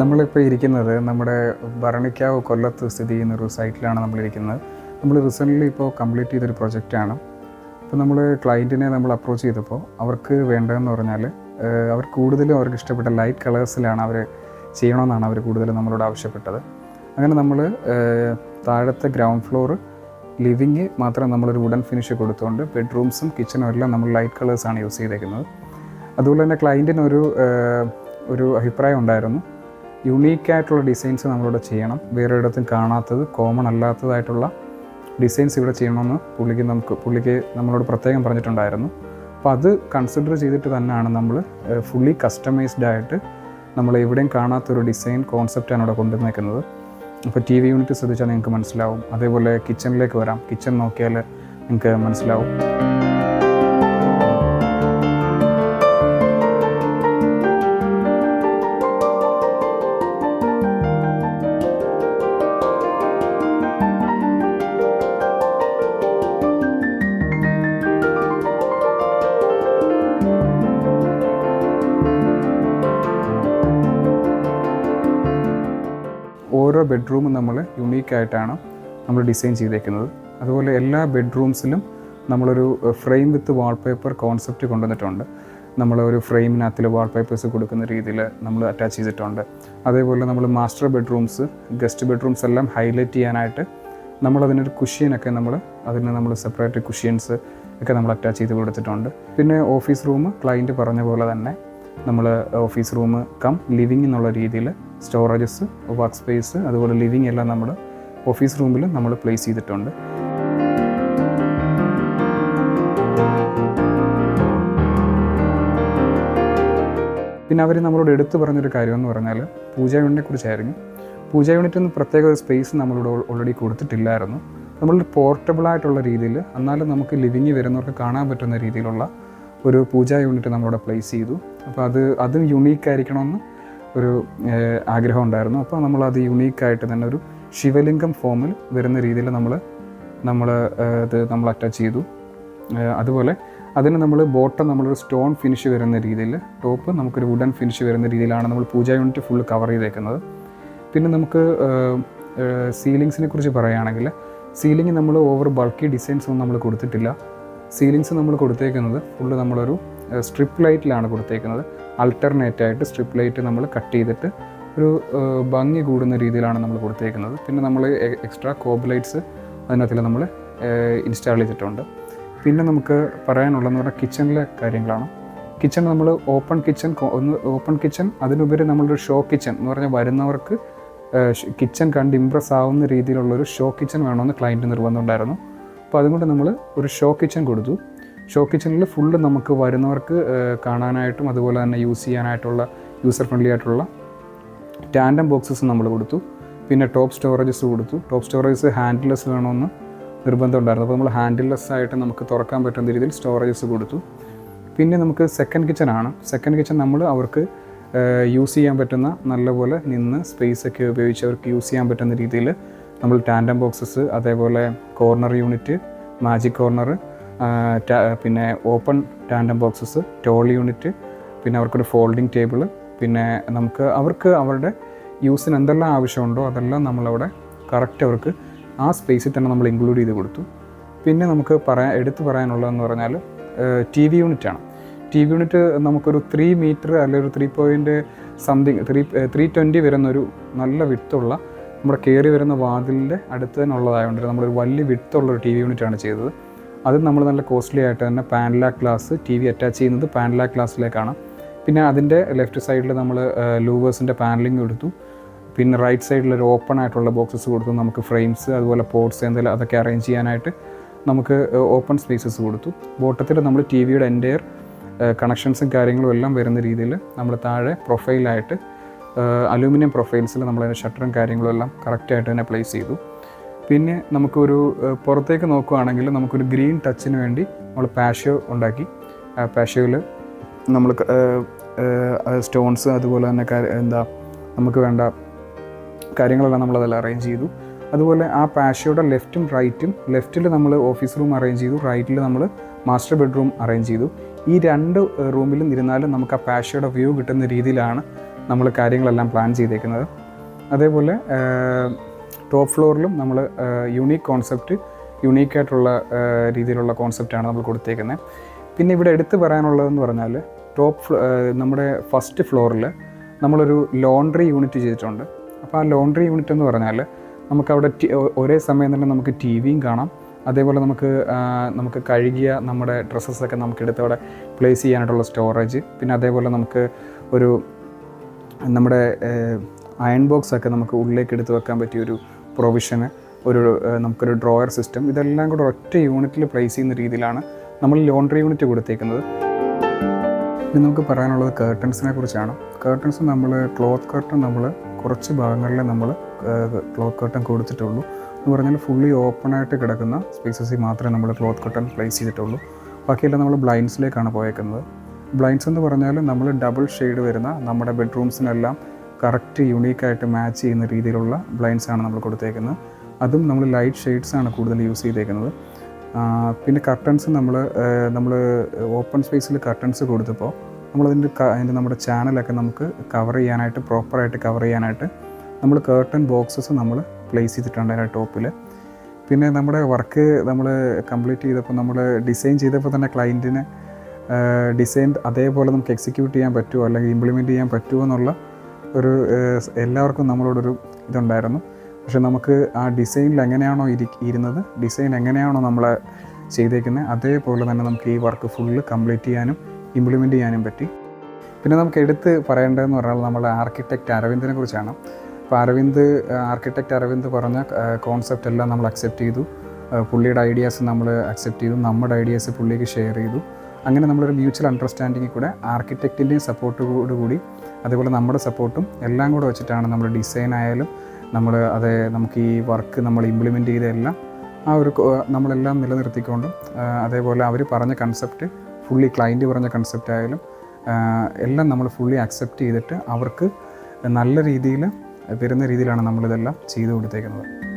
നമ്മളിപ്പോൾ ഇരിക്കുന്നത് നമ്മുടെ ഭരണിക്കാവ് കൊല്ലത്ത് സ്ഥിതി ചെയ്യുന്ന ഒരു സൈറ്റിലാണ് നമ്മളിരിക്കുന്നത്. നമ്മൾ റീസെന്റ്ലി ഇപ്പോൾ കംപ്ലീറ്റ് ചെയ്തൊരു പ്രൊജക്റ്റാണ് അപ്പോൾ നമ്മൾ ക്ലയന്റിനെ നമ്മൾ അപ്രോച്ച് ചെയ്തപ്പോൾ അവർക്ക് വേണ്ടതെന്ന് പറഞ്ഞാൽ അവർ കൂടുതലും അവർക്ക് ഇഷ്ടപ്പെട്ട ലൈറ്റ് കളേഴ്സിലാണ് അവർ ചെയ്യണമെന്നാണ് അവർ കൂടുതലും നമ്മളോട് ആവശ്യപ്പെട്ടത്. അങ്ങനെ നമ്മൾ താഴത്തെ ഗ്രൗണ്ട് ഫ്ലോർ ലിവിങ് മാത്രം നമ്മളൊരു വുഡൻ ഫിനിഷ് കൊടുത്തുകൊണ്ട് ബെഡ്റൂംസും കിച്ചണും എല്ലാം നമ്മൾ ലൈറ്റ് കളേഴ്സാണ് യൂസ് ചെയ്തേക്കുന്നത്. അതുപോലെ തന്നെ ക്ലയന്റിനൊരു ഒരു അഭിപ്രായം ഉണ്ടായിരുന്നു. യുണീക്ക് ആയിട്ടുള്ള ഡിസൈൻസ് നമ്മളിവിടെ ചെയ്യണം. വേറെ ഇടത്തും കാണാത്തത് കോമൺ അല്ലാത്തതായിട്ടുള്ള ഡിസൈൻസ് ഇവിടെ ചെയ്യണമെന്ന് പുള്ളിക്ക് നമുക്ക് പുള്ളിക്ക് നമ്മളോട് പ്രത്യേകം പറഞ്ഞിട്ടുണ്ടായിരുന്നു. അപ്പോൾ അത് കൺസിഡർ ചെയ്തിട്ട് തന്നെയാണ് നമ്മൾ ഫുള്ളി കസ്റ്റമൈസ്ഡ് ആയിട്ട് നമ്മൾ എവിടെയും കാണാത്തൊരു ഡിസൈൻ കോൺസെപ്റ്റാണ് ഇവിടെ കൊണ്ടുവന്നേക്കുന്നത്. അപ്പോൾ ടി വി യൂണിറ്റ് ശ്രദ്ധിച്ചാൽ നിങ്ങൾക്ക് മനസ്സിലാവും. അതേപോലെ കിച്ചണിലേക്ക് വരാം. കിച്ചൺ നോക്കിയാൽ നിങ്ങൾക്ക് മനസ്സിലാവും. ഓരോ ബെഡ്റൂമും നമ്മൾ യുണീക്കായിട്ടാണ് നമ്മൾ ഡിസൈൻ ചെയ്തേക്കുന്നത്. അതുപോലെ എല്ലാ ബെഡ്റൂംസിലും നമ്മളൊരു ഫ്രെയിം വിത്ത് വാൾപേപ്പർ കോൺസെപ്റ്റ് കൊണ്ടുവന്നിട്ടുണ്ട്. നമ്മൾ ഒരു ഫ്രെയിമിനകത്തിൽ വാൾപേപ്പേഴ്സ് കൊടുക്കുന്ന രീതിയിൽ നമ്മൾ അറ്റാച്ച് ചെയ്തിട്ടുണ്ട്. അതേപോലെ നമ്മൾ മാസ്റ്റർ ബെഡ്റൂംസ് ഗസ്റ്റ് ബെഡ്റൂംസ് എല്ലാം ഹൈലൈറ്റ് ചെയ്യാനായിട്ട് നമ്മളതിനൊരു കുഷ്യനൊക്കെ നമ്മൾ അതിന് നമ്മൾ സെപ്പറേറ്റ് കുഷ്യൻസ് ഒക്കെ നമ്മൾ അറ്റാച്ച് ചെയ്ത് കൊടുത്തിട്ടുണ്ട്. പിന്നെ ഓഫീസ് റൂം ക്ലയന്റ് പറഞ്ഞ പോലെ തന്നെ നമ്മൾ ഓഫീസ് റൂം കം ലിവിങ് എന്നുള്ള രീതിയിൽ സ്റ്റോറേജസ് വർക്ക് സ്പേസ് അതുപോലെ ലിവിങ് എല്ലാം നമ്മുടെ ഓഫീസ് റൂമിൽ നമ്മൾ പ്ലേസ് ചെയ്തിട്ടുണ്ട്. പിന്നെ അവർ നമ്മളോട് എടുത്തു പറഞ്ഞൊരു കാര്യം എന്ന് പറഞ്ഞാൽ പൂജ യൂണിറ്റിനെ കുറിച്ചായിരുന്നു. പൂജ യൂണിറ്റിന് പ്രത്യേക ഒരു സ്പേസ് നമ്മളോട് ഓൾറെഡി കൊടുത്തിട്ടില്ലായിരുന്നു. നമ്മൾ പോർട്ടബിളായിട്ടുള്ള രീതിയിൽ എന്നാലും നമുക്ക് ലിവിങ് വരുന്നവർക്ക് കാണാൻ പറ്റുന്ന രീതിയിലുള്ള ഒരു പൂജാ യൂണിറ്റ് നമ്മളിവിടെ പ്ലേസ് ചെയ്തു. അപ്പോൾ അത് അതും യുണീക്ക് ആയിരിക്കണമെന്ന് ഒരു ആഗ്രഹം ഉണ്ടായിരുന്നു. അപ്പോൾ നമ്മൾ അത് യുണീക്കായിട്ട് തന്നെ ഒരു ശിവലിംഗം ഫോമിൽ വരുന്ന രീതിയിൽ നമ്മൾ നമ്മൾ ഇത് നമ്മൾ അറ്റാച്ച് ചെയ്തു. അതുപോലെ അതിന് നമ്മൾ ബോട്ടം നമ്മളൊരു സ്റ്റോൺ ഫിനിഷ് വരുന്ന രീതിയിൽ ടോപ്പ് നമുക്കൊരു വുഡൻ ഫിനിഷ് വരുന്ന രീതിയിലാണ് നമ്മൾ പൂജ യൂണിറ്റ് ഫുള്ള് കവർ ചെയ്തേക്കുന്നത്. പിന്നെ നമുക്ക് സീലിങ്സിനെ കുറിച്ച് പറയുകയാണെങ്കിൽ സീലിംഗ് നമ്മൾ ഓവർ ബൾക്കി ഡിസൈൻസ് ഒന്നും നമ്മൾ കൊടുത്തിട്ടില്ല. സീലിങ്സ് നമ്മൾ കൊടുത്തേക്കുന്നത് ഫുള്ള് നമ്മളൊരു സ്ട്രിപ്പ് ലൈറ്റിലാണ് കൊടുത്തേക്കുന്നത്. അൾട്ടർനേറ്റ് ആയിട്ട് സ്ട്രിപ്പ് ലൈറ്റ് നമ്മൾ കട്ട് ചെയ്തിട്ട് ഒരു ഭംഗി കൂടുന്ന രീതിയിലാണ് നമ്മൾ കൊടുത്തേക്കുന്നത്. പിന്നെ നമ്മൾ എക്സ്ട്രാ കോബ് ലൈറ്റ്സ് അതിനകത്തിൽ നമ്മൾ ഇൻസ്റ്റാൾ ചെയ്തിട്ടുണ്ട്. പിന്നെ നമുക്ക് പറയാനുള്ളതെന്ന് പറഞ്ഞാൽ കിച്ചണിലെ കാര്യങ്ങളാണ്. കിച്ചൺ നമ്മൾ ഓപ്പൺ കിച്ചൺ ഒന്ന് ഓപ്പൺ കിച്ചൺ അതിനുപരി നമ്മളൊരു ഷോ കിച്ചൺ എന്ന് പറഞ്ഞാൽ വരുന്നവർക്ക് കിച്ചൺ കണ്ട് ഇമ്പ്രസ് ആവുന്ന രീതിയിലുള്ളൊരു ഷോ കിച്ചൺ വേണമെന്ന് ക്ലയന്റ് നിർബന്ധമുണ്ടായിരുന്നു അപ്പോൾ അതുകൊണ്ട് നമ്മൾ ഒരു ഷോ കിച്ചൺ കൊടുത്തു. ഷോ കിച്ചണിൽ ഫുള്ള് നമുക്ക് വരുന്നവർക്ക് കാണാനായിട്ടും അതുപോലെ തന്നെ യൂസ് ചെയ്യാനായിട്ടുള്ള യൂസർ ഫ്രണ്ട്ലി ആയിട്ടുള്ള ടാൻഡം ബോക്സസ് നമ്മൾ കൊടുത്തു. പിന്നെ ടോപ്പ് സ്റ്റോറേജസ് കൊടുത്തു. ടോപ്പ് സ്റ്റോറേജസ് ഹാൻഡിലെസ് വേണമെന്ന് നിർബന്ധം ഉണ്ടായിരുന്നു. അപ്പോൾ നമ്മൾ ഹാൻഡിലെസ് ആയിട്ട് നമുക്ക് തുറക്കാൻ പറ്റുന്ന രീതിയിൽ സ്റ്റോറേജസ് കൊടുത്തു. പിന്നെ നമുക്ക് സെക്കൻഡ് കിച്ചൺ ആണ്. സെക്കൻഡ് കിച്ചൺ നമ്മൾ അവർക്ക് യൂസ് ചെയ്യാൻ പറ്റുന്ന നല്ലപോലെ നിന്ന് സ്പേസ് ഒക്കെ ഉപയോഗിച്ച് അവർക്ക് യൂസ് ചെയ്യാൻ പറ്റുന്ന രീതിയിൽ നമ്മൾ ടാൻഡം ബോക്സസ് അതേപോലെ കോർണർ യൂണിറ്റ് മാജിക് കോർണർ പിന്നെ open tandem boxes tall unit പിന്നെ അവർക്കൊരു ഫോൾഡിംഗ് ടേബിൾ പിന്നെ നമുക്ക് അവർക്ക് അവരുടെ യൂസിന് എന്തെല്ലാം ആവശ്യമുണ്ടോ അതെല്ലാം നമ്മളവിടെ കറക്റ്റ് അവർക്ക് ആ സ്പേസിൽ തന്നെ നമ്മൾ ഇൻക്ലൂഡ് ചെയ്ത് കൊടുത്തു. പിന്നെ നമുക്ക് പറയാൻ എടുത്തു പറയാനുള്ളതെന്ന് പറഞ്ഞാൽ ടി വി ആണ്. ടി വി യൂണിറ്റ് നമുക്കൊരു ത്രീ മീറ്റർ അല്ലെങ്കിൽ ഒരു three point something three three twenty വരുന്നൊരു നല്ല വിട്ടുള്ള നമ്മുടെ കയറി വരുന്ന വാതിലിന്റെ അടുത്ത് തന്നെ ഉള്ളതായതുകൊണ്ട് നമ്മളൊരു വലിയ വിട്ടുള്ള ഒരു ടി വി യൂണിറ്റാണ് ചെയ്തത്. അത് നമ്മൾ നല്ല കോസ്റ്റ്ലി ആയിട്ട് തന്നെ panlac glass T V attach ചെയ്യുന്നത് പാൻലാക് ഗ്ലാസ്സിലേക്കാണ് പിന്നെ അതിന്റെ ലെഫ്റ്റ് സൈഡിൽ നമ്മൾ ലൂവേഴ്സിന്റെ പാനലിംഗ് കൊടുത്തു പിന്നെ റൈറ്റ് സൈഡിൽ ഒരു ഓപ്പൺ ആയിട്ടുള്ള ബോക്സസ് കൊടുത്തു. നമുക്ക് ഫ്രെയിംസ് അതുപോലെ പോർട്സ് എന്തെങ്കിലും അതൊക്കെ അറേഞ്ച് ചെയ്യാനായിട്ട് നമുക്ക് ഓപ്പൺ സ്പേസസ് കൊടുത്തു. ബോട്ടത്തിൽ നമ്മൾ ടി വിയുടെ എന്റെയർ കണക്ഷൻസും കാര്യങ്ങളും എല്ലാം വരുന്ന രീതിയിൽ നമ്മൾ താഴെ പ്രൊഫൈലായിട്ട് അലൂമിനിയം പ്രൊഫൈൽസിൽ നമ്മൾ അതിന്റെ ഷട്ടറും കാര്യങ്ങളും എല്ലാം കറക്റ്റായിട്ട് തന്നെ പ്ലേസ് ചെയ്തു. പിന്നെ നമുക്കൊരു പുറത്തേക്ക് നോക്കുകയാണെങ്കിൽ നമുക്കൊരു ഗ്രീൻ ടച്ചിന് വേണ്ടി നമ്മൾ പാഷ്യോ ഉണ്ടാക്കി. പാഷ്യോയിൽ നമ്മൾ സ്റ്റോൺസ് അതുപോലെ തന്നെ എന്താ നമുക്ക് വേണ്ട കാര്യങ്ങളെല്ലാം നമ്മളതെല്ലാം അറേഞ്ച് ചെയ്തു. അതുപോലെ ആ പാഷയുടെ ലെഫ്റ്റും റൈറ്റും ലെഫ്റ്റിൽ നമ്മൾ ഓഫീസ് റൂം അറേഞ്ച് ചെയ്തു റൈറ്റിൽ നമ്മൾ മാസ്റ്റർ ബെഡ്റൂം അറേഞ്ച് ചെയ്തു. ഈ രണ്ട് റൂമിലും ഇരുന്നാലും നമുക്ക് ആ പാഷയുടെ വ്യൂ കിട്ടുന്ന രീതിയിലാണ് നമ്മൾ കാര്യങ്ങളെല്ലാം പ്ലാൻ ചെയ്തേക്കുന്നത്. അതേപോലെ ടോപ്പ് ഫ്ലോറിലും നമ്മൾ യുണീക്ക് കോൺസെപ്റ്റ് യുണീക്കായിട്ടുള്ള രീതിയിലുള്ള കോൺസെപ്റ്റാണ് നമ്മൾ കൊടുത്തേക്കുന്നത് പിന്നെ ഇവിടെ എടുത്തു പറയാനുള്ളതെന്ന് പറഞ്ഞാൽ ടോപ്പ് നമ്മുടെ ഫസ്റ്റ് ഫ്ലോറിൽ നമ്മളൊരു ലോണ്ട്രി യൂണിറ്റ് ചെയ്തിട്ടുണ്ട്. അപ്പോൾ ആ ലോണ്ട്രി യൂണിറ്റ് എന്ന് പറഞ്ഞാൽ നമുക്കവിടെ ഒരേ സമയം തന്നെ നമുക്ക് ടി വിയും കാണാം. അതേപോലെ നമുക്ക് നമുക്ക് കഴുകിയ നമ്മുടെ ഡ്രസ്സസൊക്കെ നമുക്ക് അവിടെ പ്ലേസ് ചെയ്യാനായിട്ടുള്ള സ്റ്റോറേജ് പിന്നെ അതേപോലെ നമുക്ക് ഒരു നമ്മുടെ അയൺ ബോക്സ് ഒക്കെ നമുക്ക് ഉള്ളിലേക്ക് എടുത്ത് വെക്കാൻ പറ്റിയ ഒരു പ്രൊവിഷന് ഒരു നമുക്കൊരു ഡ്രോയർ സിസ്റ്റം ഇതെല്ലാം കൂടെ ഒറ്റ യൂണിറ്റിൽ പ്ലേസ് ചെയ്യുന്ന രീതിയിലാണ് നമ്മൾ ലോണ്ടറി യൂണിറ്റ് കൊടുത്തേക്കുന്നത്. ഇനി നമുക്ക് പറയാനുള്ളത് കേർട്ടൻസിനെ കുറിച്ചാണ്. കേർട്ടൻസ് നമ്മൾ ക്ലോത്ത് കർട്ടൺ നമ്മൾ കുറച്ച് ഭാഗങ്ങളിൽ നമ്മൾ ക്ലോത്ത് കർട്ടൺ കൊടുത്തിട്ടുള്ളൂ. എന്ന് പറഞ്ഞാൽ ഫുള്ളി ഓപ്പണായിട്ട് കിടക്കുന്ന സ്പേസസിൽ മാത്രമേ നമ്മൾ ക്ലോത്ത് കർട്ടൺ പ്ലേസ് ചെയ്തിട്ടുള്ളൂ. ബാക്കിയെല്ലാം നമ്മൾ ബ്ലൈൻഡ്സിലേക്കാണ് പോയേക്കുന്നത്. ബ്ലൈൻഡ്സ് എന്ന് പറഞ്ഞാൽ നമ്മൾ ഡബിൾ ഷെയ്ഡ് വരുന്ന നമ്മുടെ ബെഡ്റൂംസിനെല്ലാം കറക്റ്റ് യുണീക്കായിട്ട് മാച്ച് ചെയ്യുന്ന രീതിയിലുള്ള ബ്ലൈൻഡ്സ് ആണ് നമ്മൾ കൊടുത്തേക്കുന്നത്. അതും നമ്മൾ ലൈറ്റ് ഷെയ്ഡ്സ് ആണ് കൂടുതൽ യൂസ് ചെയ്തേക്കുന്നത്. പിന്നെ കർട്ടൻസ് നമ്മൾ നമ്മൾ ഓപ്പൺ സ്പേസിൽ കർട്ടൻസ് കൊടുത്തപ്പോൾ നമ്മളതിന്റെ അതിന്റെ നമ്മുടെ ചാനലൊക്കെ നമുക്ക് കവർ ചെയ്യാനായിട്ട് പ്രോപ്പറായിട്ട് കവർ ചെയ്യാനായിട്ട് നമ്മൾ കേർട്ടൺ ബോക്സസ് നമ്മൾ പ്ലേസ് ചെയ്തിട്ടുണ്ട് അതിന്റെ ടോപ്പിൽ. പിന്നെ നമ്മുടെ വർക്ക് നമ്മൾ കംപ്ലീറ്റ് ചെയ്തപ്പോൾ നമ്മൾ ഡിസൈൻ ചെയ്തപ്പോൾ തന്നെ ക്ലയന്റിന് ഡിസൈൻ അതേപോലെ നമുക്ക് എക്സിക്യൂട്ട് ചെയ്യാൻ പറ്റുമോ അല്ലെങ്കിൽ ഇംപ്ലിമെന്റ് ചെയ്യാൻ പറ്റുമോ എന്നുള്ള ഒരു എല്ലാവർക്കും നമ്മളോടൊരു ഇതുണ്ടായിരുന്നു. പക്ഷെ നമുക്ക് ആ ഡിസൈനിൽ എങ്ങനെയാണോ ഇരി ഇരുന്നത് ഡിസൈൻ എങ്ങനെയാണോ നമ്മൾ ചെയ്തേക്കുന്നത് അതേപോലെ തന്നെ നമുക്ക് ഈ വർക്ക് ഫുള്ള് കംപ്ലീറ്റ് ചെയ്യാനും ഇംപ്ലിമെന്റ് ചെയ്യാനും പറ്റി. പിന്നെ നമുക്ക് എടുത്ത് പറയേണ്ടതെന്ന് പറഞ്ഞാൽ നമ്മുടെ ആർക്കിടെക്റ്റ് അരവിന്ദിനെ കുറിച്ചാണ്. അപ്പോൾ അരവിന്ദ് ആർക്കിടെക്റ്റ് അരവിന്ദ് പറഞ്ഞ കോൺസെപ്റ്റ് എല്ലാം നമ്മൾ അക്സെപ്റ്റ് ചെയ്തു. പുള്ളിയുടെ ഐഡിയാസ് നമ്മൾ അക്സെപ്റ്റ് ചെയ്തു. നമ്മുടെ ഐഡിയാസ് പുള്ളിക്ക് ഷെയർ ചെയ്തു. അങ്ങനെ നമ്മളൊരു മ്യൂച്വൽ അണ്ടർസ്റ്റാൻഡിങ്ങിൽ കൂടെ ആർക്കിടെക്റ്റിന്റെയും സപ്പോർട്ടോടു കൂടി അതേപോലെ നമ്മുടെ സപ്പോർട്ടും എല്ലാം കൂടെ വെച്ചിട്ടാണ് നമ്മൾ ഡിസൈൻ ആയാലും നമ്മൾ അത് നമുക്ക് ഈ വർക്ക് നമ്മൾ ഇംപ്ലിമെന്റ് ചെയ്തെല്ലാം ആ ഒരു നമ്മളെല്ലാം നിലനിർത്തിക്കൊണ്ടും അതേപോലെ അവർ പറഞ്ഞ കൺസെപ്റ്റ് ഫുള്ളി ക്ലയന്റ് പറഞ്ഞ കൺസെപ്റ്റ് ആയാലും എല്ലാം നമ്മൾ ഫുള്ളി അക്സെപ്റ്റ് ചെയ്തിട്ട് അവർക്ക് നല്ല രീതിയിൽ വരുന്ന രീതിയിലാണ് നമ്മളിതെല്ലാം ചെയ്തു കൊടുത്തേക്കുന്നത്.